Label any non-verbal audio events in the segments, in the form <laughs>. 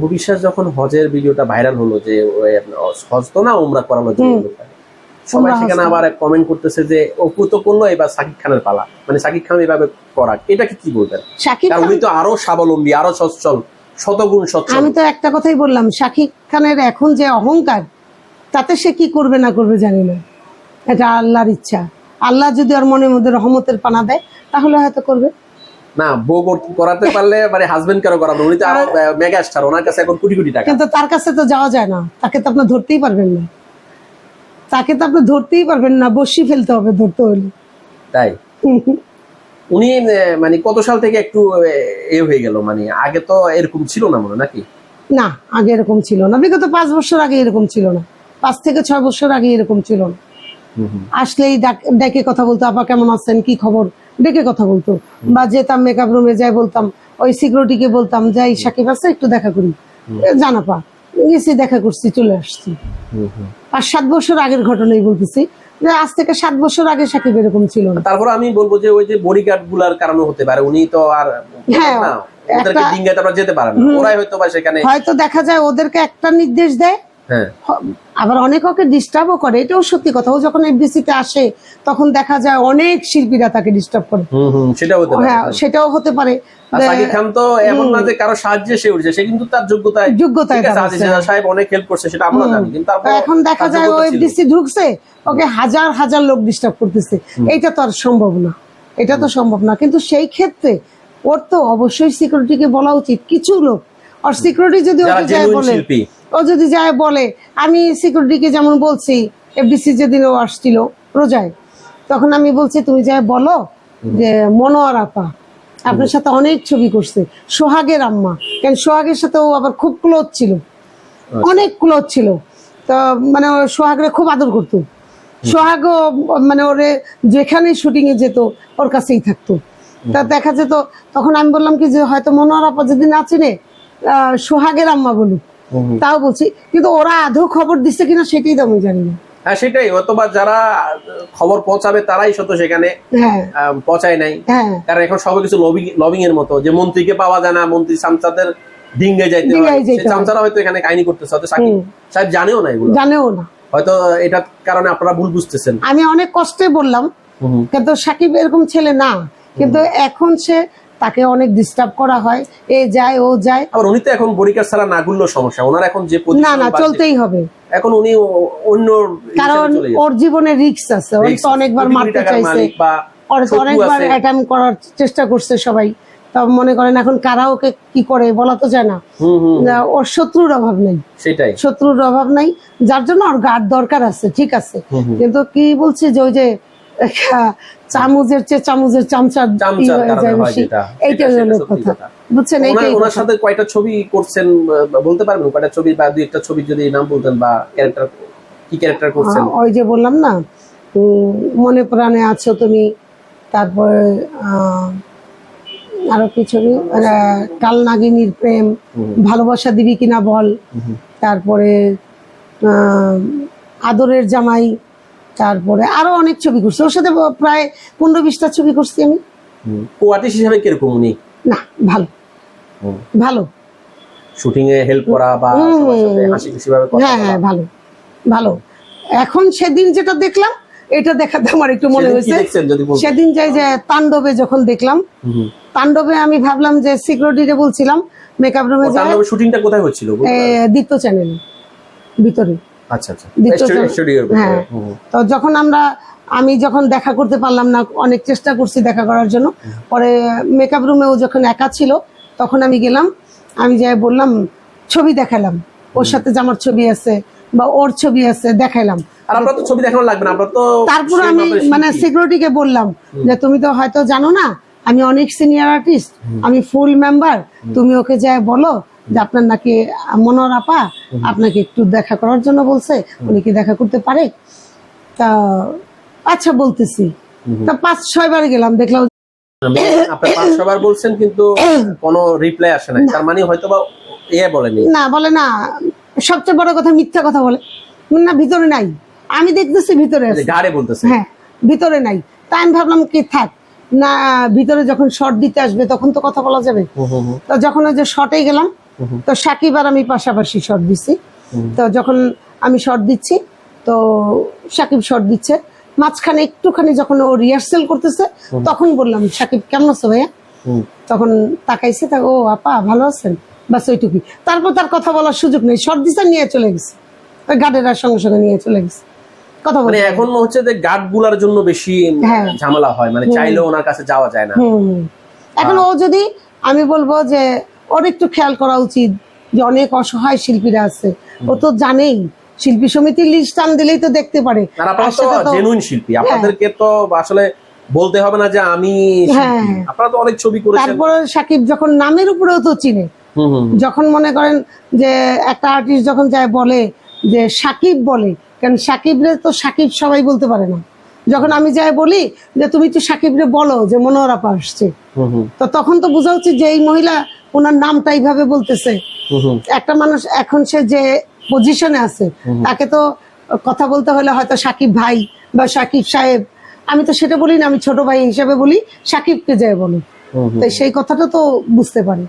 অপু বিশ্বাস যখন হজের ভিডিওটা ভাইরাল হলো যে হজ তো না উমরা করালো যে সবাই সেখানে আবার কমেন্ট করতেছে যে অপু তো করল এবার সাকিব খানের পালা। মানে সাকিব খান এভাবে করা এটাকে কি বলবেন? কারণ উনি তো আরও স্বাবলম্বী আরও সচ্ছল শতগুণ সচ্ছল। আমি তো একটা কথাই বললাম শাকিব খানের এখন যে অহংকার তাতে সে কি করবে না করবে জানি না। এটা আল্লাহর ইচ্ছা। আল্লাহ যদি ওর মনের মধ্যে রহমতের পানা দেয় তাহলে হয়তো করবে। না বউ করাতে পারলে মানে হাজবেন্ড কেন করাবে? উনি তো মেগা স্টার ওনার কাছে এখন কোটি কোটি টাকা। কিন্তু তার কাছে তো যাওয়া যায় না। তাকে তো আপনি ধরতেই পারবেন না। তাকে তো আপনি ধরতেই পারবেন না বসি ফেলতে হবে ধরতে হলে। তাই? <laughs> উনি মানে কত সাল থেকে একটু এ হয়ে গেল? মানে আগে তো এরকম ছিল না মনে নাকি? না আগে এরকম ছিল না। বিগত পাঁচ বছর আগে এরকম ছিল না। পাঁচ থেকে ছয় বছর আগে এরকম ছিল না। আসলেই ডেকে কথা বলতো আপা কেমন আছেন? কি খবর? ডেকে কথা বলতো। বা যেতাম মেকআপ রুমে যাই বলতাম ওই সিকিউরিটিকে বলতাম যাই সাকিব আছে একটু দেখা করি। জানাপা গেছি দেখা করছি চলে আসছি। আর সাত বছর আগের ঘটনাই বলতেছি। যে আজ থেকে সাত বছর আগে সাকিব এরকম ছিল না। তারপর আমি বলব যে ওই যে বডিগার্ডগুলার কারণে হতে পারে উনি তো আর হ্যাঁ, ওদেরকে ডিঙ্গাতে আপনারা যেতে পারেন না। ওরাই হয়তো বা সেখানে হয়তো দেখা যায় ওদেরকে একটা নির্দেশ দেয় আবার অনেক ওকে ডিস্টার্বও করে এটাও সত্যি কথা। ও যখন এফডিসি তে আসে তখন দেখা যায় অনেক শিল্পীরা তাকে ডিস্টার্ব করে। পারে। হ্যাঁ সেটাও হতে পারে। আর যে সাকিব খান তো এমন না যে কারও সাহায্যে সে উঠছে সে কিন্তু তার যোগ্যতায় যোগ্যতায় ঠিক আছে তার আজিজ আছে। রাজা সাহেব অনেক হেল্প করছে সেটা আমরা জানি কিন্তু তারপর এখন দেখা যায় ও। এফডিসি ঢুকছে ওকে হাজার হাজার লোক ডিস্টার্ব করতেছে। এইটা তো আর সম্ভব না। এটা তো সম্ভব না। কিন্তু সেই ক্ষেত্রে ওর তো অবশ্যই সিকিউরিটিকে বলা উচিত। কিছু লোক আর সিকিউরিটি যদি ওকে যায় বলে। ও যদি যায় বলে আমি সিকিউরিটিকে যেমন বলছি এফডিসি যেদিন ও আসছিল রোজায় তখন আমি বলছি তুমি যাই বলো যে মনোয়ার আপা আপনার সাথে অনেক ছবি করছে সোহাগের আম্মা। কেন সোহাগের সাথে ও আবার খুব ক্লোজ ছিল অনেক ক্লোজ ছিল। তো মানে সোহাগরে খুব আদর করতো। সোহাগও মানে ওরে যেখানে শুটিং এ যেত ওর কাছেই থাকতো। তা দেখা যেত তখন আমি বললাম কি যে হয়তো মনোয়ার আপা যদি না চিনে সোহাগের আম্মা বলুক। তাও বলছি কিন্তু ওরা আদৌ খবর দিচ্ছে কিনা সেটাই তো আমি জানি না। হ্যাঁ সেটাই অথবা যারা খবর পৌঁছাবে তারাই শত সেখানে হ্যাঁ। পৌঁছায় নাই। হ্যাঁ। কারণ এখন সব কিছু লবিং লবিং এর মতো যে মন্ত্রীকে পাওয়া যায় না মন্ত্রী চামচাদের ডিঙ্গে যাইতে। চামচারা হয়তো এখানে কাহিনী করতেছে হয়তো সাকিব সাহেব জানেও না এগুলো। জানেও না। হয়তো এটার কারণে আপনারা ভুল বুঝতেছেন। আমি অনেক কষ্টে বললাম কিন্তু সাকিব এরকম ছেলে না। কিন্তু এখন সে তাকে অনেক ডিস্টার্ব করা হয়। এ যায় ও যায়। আবার উনি তো এখন বরিকার ছাড়া না গুললেও সমস্যা। ওনার এখন যে না না চলতেই হবে। এখন উনি অন্য কারণ। ওর জীবনে রিক্স আছে। ওর তো অনেকবার মারতে চাইছে। অনেকবার। অ্যাটেম্প করার চেষ্টা করছে সবাই। তা মনে করেন এখন কারা ওকে কি করে বলা তো যায় না। ওর শত্রুর অভাব নেই। সেটাই। শত্রুর অভাব নাই। যার জন্য ওর গার্ড দরকার আছে ঠিক আছে। কিন্তু কি বলছে যে ওই যে চামচের চেয়ে চামচের চামচার। এইটাই হলো কথা। বুঝছেন? ওনার এইটাই ওনার সাথে কয়টা ছবি করছেন বলতে পারবেন কয়টা ছবি বা দুই একটা ছবি যদি নাম বলতেন বা ক্যারেক্টার কি ক্যারেক্টার করছেন? ওই যে বললাম না মনে প্রাণে আছো তুমি তারপরে আহ, আরও কি ছবি? কাল নাগিনীর প্রেম ভালোবাসা দিবি কিনা বল তারপরে আহ, আদরের জামাই তারপরে আরও অনেক ছবি করছি। ওর সাথে প্রায় পনেরো বিশটা ছবি করছি আমি। কো আর্টিস্ট হিসেবে কীরকম উনি? না ভালো। ভালো। শুটিং এ হেল্প করা বা হুম। সবার সাথে হাসি খুশি ভাবে কথা হ্যাঁ হ্যাঁ ভালো। ভালো। এখন সেদিন যেটা দেখলাম এটা দেখাতে আমার একটু মনে হয়েছে? সেদিন যাই যে তাণ্ডবে যখন দেখলাম। তাণ্ডবে আমি ভাবলাম যে সিকিউরিটিতে বলছিলাম মেকআপ রুমে ও, তাণ্ডবের শুটিংটা কোথায় হচ্ছিল? দ্বিতীয় চ্যানেল ভিতরে। আচ্ছা আচ্ছা। হ্যাঁ। তো যখন আমরা আমি যখন দেখা করতে পারলাম না অনেক চেষ্টা করছি দেখা করার জন্য। পরে মেকআপ রুমে ও যখন একা ছিল তখন আমি গেলাম আমি যাই বললাম ছবি দেখালাম। ওর সাথে যে আমার ছবি আছে বা ওর ছবি আছে দেখাইলাম। আর আপনার তো ছবি দেখানো লাগবে না আপনার তো তারপর আমি মানে। সিকিউরিটিকে বললাম যে তুমি তো হয়তো জানো না আমি অনেক সিনিয়র আর্টিস্ট আমি ফুল মেম্বার তুমি ওকে যায় বলো যে আপনার নাকি মনোর আপা আপনাকে একটু দেখা করার জন্য বলছে উনি কি দেখা করতে পারে? তা আচ্ছা বলতেছি। তা পাঁচ ছয় বার গেলাম দেখলাম আপনার পাঁচশো বার বলছেন কিন্তু কোনো রিপ্লাই আসে না। তার মানে হয়তো বা ইয়ে বলেনি। না বলে না। সবচেয়ে বড় কথা মিথ্যা কথা বলে। না ভিতরে নাই। আমি দেখতেছি ভিতরে যে আছে। গাড়ে বলতেছে। হ্যাঁ ভিতরে নাই। তাই আমি ভাবলাম কি থাক। না ভিতরে যখন শর্ট দিতে আসবে তখন তো কথা বলা যাবে। তো যখন ওই যে শর্টে গেলাম তো সাকিব আর আমি পাশাপাশি শর্ট দিছি। তো যখন আমি শর্ট দিচ্ছি তো সাকিব শর্ট দিচ্ছে। মাঝখানে একটুখানি যখন ও রিহার্সেল করতেছে তখন বললাম সাকিব কেমন আছো ভাইয়া? তখন তাকাইছে তা ও আপা ভালো আছেন? বাস ওইটুকুই। তারপর তার কথা বলার সুযোগ নেই। শর্ট দিছে নিয়ে চলে গেছে। ওই গার্ডের সঙ্গে সঙ্গে নিয়ে চলে গেছে। কথা মানে বলে এখন হচ্ছে যে গার্ডগুলার জন্য বেশি হ্যাঁ। ঝামেলা হয়। মানে চাইলেও ওনার কাছে যাওয়া যায় না। এখন ও যদি আমি বলব যে ওর একটু খেয়াল করা উচিত যে অনেক অসহায় শিল্পীরা আছে। ও তো জানেই শিল্পী সমিতির লিস্ট টান দিলেই তো দেখতে পারে। জেনুইন শিল্পী। আপনাদেরকে তো আসলে বলতে হবে না যে আমি হ্যাঁ। আপনারা তো অনেক ছবি করেছেন। তারপরে সাকিব যখন নামের উপরেও তো চিনে যখন মনে করেন যে একটা আর্টিস্ট যখন যায় বলে যে সাকিব বলে কারণ সাকিবরে তো সাকিব সবাই বলতে পারে না। যখন আমি যাই বলি যে তুমি তো সাকিবরে বলো যে মনোহরাপা আসছে। হুম হুম। তো তখন তো বোঝা উচিত যে এই মহিলা ওনার নামটা এইভাবে বলতেছে। একটা মানুষ এখন সে যে পজিশনে আছে তাকে তো কথা বলতে হলে হয়তো সাকিব ভাই বা সাকিব সাহেব আমি তো সেটা বলি না আমি ছোট ভাই হিসেবে বলি সাকিবকে যায় বলো। তাই সেই কথাটা তো বুঝতে পারে।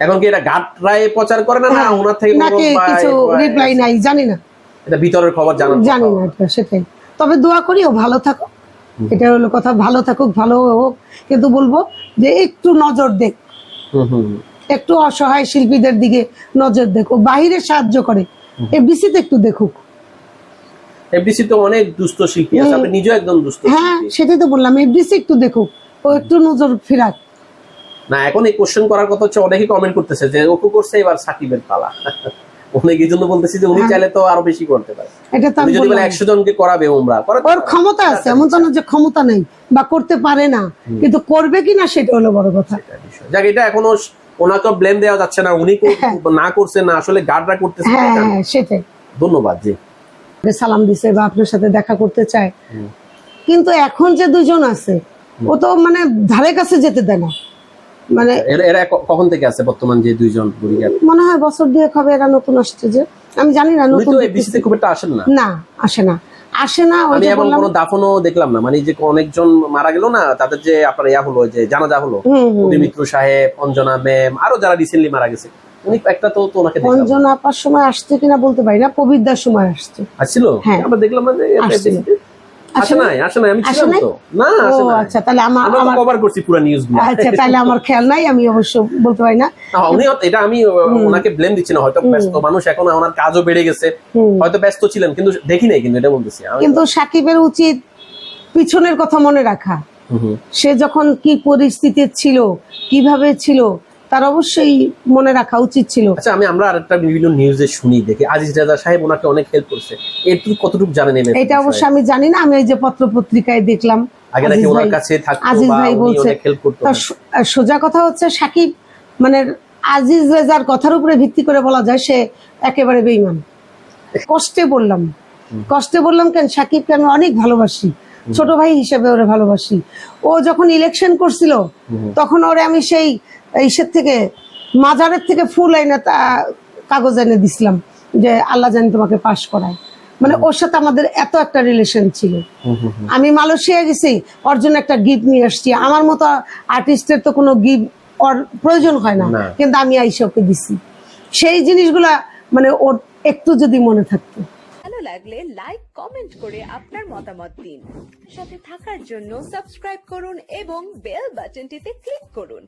এখন কি এটা গাট রায় প্রচার করে না না ওনার থেকে কোনো নাকি কিছু রিপ্লাই নাই জানি না। এটা ভিতরের খবর জানার জানি না সেটাই। তবে দোয়া করি ও ভালো থাকুক এটা হলো কথা ভালো থাকুক ভালো হোক। কিন্তু বলব যে একটু নজর দেখ। একটু অসহায় শিল্পীদের দিকে নজর দেখুক বাহিরে সাহায্য করে। এফডিসিতে একটু দেখুক। এফডিসি তো অনেক দুস্থ শিল্পী আছে। আপনি নিজেও একদম দুস্থ হ্যাঁ সেটাই তো বললাম। এফডিসি একটু দেখুক। ও একটু নজর ফেরাক। না এখন এই কোশ্চেন করার কথা হচ্ছে অনেকে কমেন্ট করতেছে যে ওকু করছে এবার সাকিবের পালা। এই জন্য বলতেছি যে উনি চাইলে তো আরও বেশি করতে পারে। এটা তো যদি বলে বললাম। একশো জনকে করাবে ওমরা ওর ক্ষমতা আছে এমন তো না যে ক্ষমতা নেই বা করতে পারে না। কিন্তু করবে কি সেটা হলো বড় কথা। যাক এটা এখনও ওনাকে ব্লেম দেওয়া যাচ্ছে না। উনি না করছে না আসলে গার্ডরা করতেছে হ্যাঁ হ্যাঁ সেটাই। ধন্যবাদ জি। সালাম দিছে বা আপনার সাথে দেখা করতে চায়। কিন্তু এখন যে দুজন আছে ও তো মানে ধারে কাছে যেতে দেয় না। মানে এরা কখন থেকে আছে বর্তমান যে দুইজন মনে হয় বছর দুয়েক হবে এরা নতুন আসছে যে। আমি জানি না নতুন। খুব একটা আসেন না? না আসে না। আসে না আমি এমন কোনো দাফনও দেখলাম না। মানে যে অনেকজন মারা গেল না তাদের যে আপনার ইয়া হলো যে জানাজা হলো মিত্র সাহেব অঞ্জনা ম্যাম আরও যারা রিসেন্টলি মারা গেছে উনি একটা তো ওনাকে অঞ্জন আপার সময় আসছে কিনা বলতে পারি না কবিরদার সময় আসছে। আসছিল? হ্যাঁ। আমরা দেখলাম না যে আসে আসে নাই আসে নাই আমি ছিলাম তো। না আসে নাই। আচ্ছা তাহলে আমার আমরা কভার করছি পুরো নিউজ আচ্ছা তাহলে আমার খেয়াল নাই আমি অবশ্য বলতে পারি না। না, উনি এটা আমি ওনাকে ব্লেম দিচ্ছি না হয়তো ব্যস্ত মানুষ এখন ওনার কাজও বেড়ে গেছে। হয়তো ব্যস্ত ছিলেন কিন্তু দেখি নাই কিন্তু এটা বলতেছি কিন্তু সাকিবের উচিত পিছনের কথা মনে রাখা। সে যখন কি পরিস্থিতি ছিল কীভাবে ছিল তার অবশ্যই মনে রাখা উচিত ছিল। আচ্ছা আমি আমরা আরেকটা বিভিন্ন নিউজে শুনি দেখি। আজিজ রাজা সাহেব ওনাকে অনেক হেল্প করছে। এটুকু কতটুকু জানেন এটা অবশ্য আমি জানি না আমি এই যে পত্র পত্রিকায় দেখলাম। আগে নাকি আজিজ ওনার ভাই- কাছে থাকতো আজিজ ভাই বলছে সোজা কথা হচ্ছে সাকিব মানে আজিজ রেজার কথার উপরে ভিত্তি করে বলা যায় সে একেবারে বেইমান কষ্টে বললাম। কষ্টে বললাম কেন সাকিবকে আমি অনেক ভালোবাসি। ছোট ভাই হিসেবে ওরে ভালোবাসি। ও যখন ইলেকশন করছিল তখন ওরে আমি সেই ইসের থেকে মাজারের থেকে ফুল এনে তা- কাগজ এনে দিছিলাম যে আল্লাহ জানি তোমাকে পাশ করায়। মানে ওর সাথে আমাদের এত একটা রিলেশন ছিল। আমি মালয়েশিয়া গেছি ওর জন্য একটা গিফট নিয়ে আসছি। আমার মতো আর্টিস্টের তো কোনো গিফট ওর প্রয়োজন হয় না না। কিন্তু আমি আইসা ওকে দিছি। সেই জিনিসগুলা মানে ওর একটু যদি মনে থাকতো। ভালো লাগলে লাইক কমেন্ট করে আপনার মতামত দিন। সাথে থাকার জন্য সাবস্ক্রাইব করুন এবং বেল বাটনটিতে ক্লিক করুন।